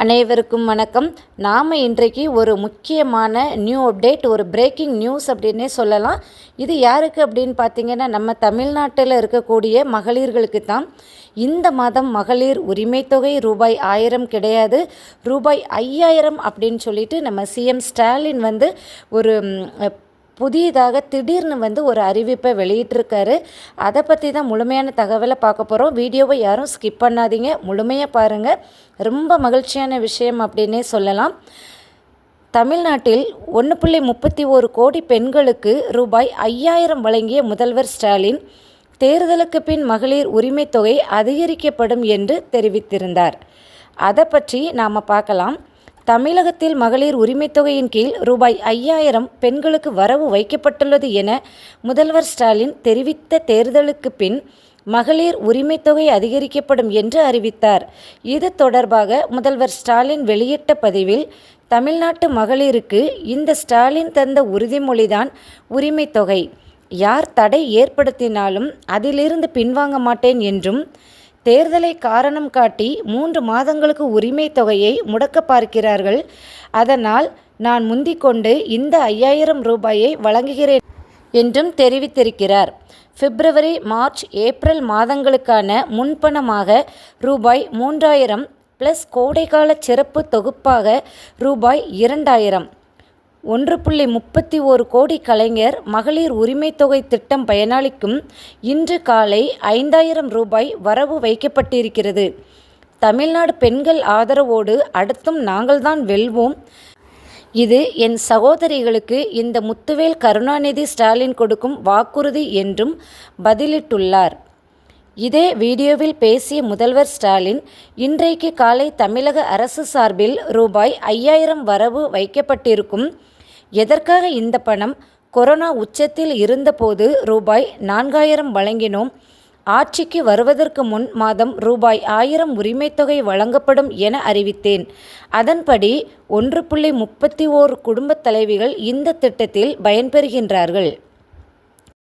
அனைவருக்கும் வணக்கம். நாம் இன்றைக்கு ஒரு முக்கியமான நியூ அப்டேட் ஒரு பிரேக்கிங் நியூஸ் அப்படின்னே சொல்லலாம். இது யாருக்கு அப்படின்னு பார்த்தீங்கன்னா நம்ம தமிழ்நாட்டில் இருக்கக்கூடிய மகளிர்களுக்கு தான். இந்த மாதம் மகளிர் உரிமை தொகை ரூபாய் ஆயிரம் கிடையாது. ரூபாய் ஐயாயிரம் அப்படின்னு சொல்லிட்டு நம்ம சிஎம் ஸ்டாலின் வந்து ஒரு புதியதாக திடீர்னு வந்து ஒரு அறிவிப்பை வெளியிட்டிருக்காரு. அதை பற்றி தான் முழுமையான தகவலை பார்க்க போகிறோம் வீடியோவை யாரும் ஸ்கிப் பண்ணாதீங்க. முழுமையாக பாருங்கள் ரொம்ப மகிழ்ச்சியான விஷயம் அப்படின்னே சொல்லலாம். தமிழ்நாட்டில் ஒன்று புள்ளி முப்பத்தி ஒரு கோடி பெண்களுக்கு ரூபாய் ஐயாயிரம் வழங்கிய முதல்வர் ஸ்டாலின் தேர்தலுக்கு பின் மகளிர் உரிமைத் தொகை அதிகரிக்கப்படும் என்று தெரிவித்திருந்தார். அதை பற்றி நாம் பார்க்கலாம். தமிழகத்தில் மகளிர் உரிமைத் தொகையின் கீழ் ரூபாய் ஐயாயிரம் பெண்களுக்கு வரவு வைக்கப்பட்டுள்ளது என முதல்வர் ஸ்டாலின் தெரிவித்த தேர்தலுக்கு பின் மகளிர் உரிமைத் தொகை அதிகரிக்கப்படும் என்று அறிவித்தார். இது தொடர்பாக முதல்வர் ஸ்டாலின் வெளியிட்ட பதிவில் தமிழ்நாட்டு மகளிருக்கு இந்த ஸ்டாலின் தந்த உறுதிமொழிதான் உரிமைத் தொகை. யார் தடை ஏற்படுத்தினாலும் அதிலிருந்து பின்வாங்க மாட்டேன் என்றும் தேர்தலை காரணம் காட்டி மூன்று மாதங்களுக்கு உரிமை தொகையை முடக்க பார்க்கிறார்கள். அதனால் நான் முந்திக்கொண்டு இந்த ஐயாயிரம் ரூபாயை வழங்குகிறேன் என்றும் தெரிவித்திருக்கிறார். பிப்ரவரி மார்ச் ஏப்ரல் மாதங்களுக்கான முன்பணமாக ரூபாய் மூன்றாயிரம் ப்ளஸ் கோடைக்கால சிறப்பு தொகுப்பாக ரூபாய் இரண்டாயிரம். ஒன்று புள்ளி முப்பத்தி ஒரு கோடி கலைஞர் மகளிர் உரிமைத் தொகை திட்டம் பயனாளிக்கும் இன்று காலை ஐந்தாயிரம் ரூபாய் வரவு வைக்கப்பட்டிருக்கிறது. தமிழ்நாடு பெண்கள் ஆதரவோடு அடுத்தும் நாங்கள்தான் வெல்வோம். இது என் சகோதரிகளுக்கு இந்த முத்துவேல் கருணாநிதி ஸ்டாலின் கொடுக்கும் வாக்குறுதி என்றும் பதிலிட்டுள்ளார். இதே வீடியோவில் பேசிய முதல்வர் ஸ்டாலின் இன்றைக்கு காலை தமிழக அரசு சார்பில் ரூபாய் ஐயாயிரம் வரவு வைக்கப்பட்டிருக்கும் எதற்காக இந்த பணம் கொரோனா உச்சத்தில் இருந்தபோது ரூபாய் நான்காயிரம் வழங்கினோம்? ஆட்சிக்கு வருவதற்கு முன் மாதம் ரூபாய் ஆயிரம் உரிமைத்தொகை வழங்கப்படும் என அறிவித்தேன். அதன்படி ஒன்று புள்ளி முப்பத்தி ஓர் குடும்பத் தலைவிகள் இந்த திட்டத்தில் பயன்பெறுகின்றார்கள்.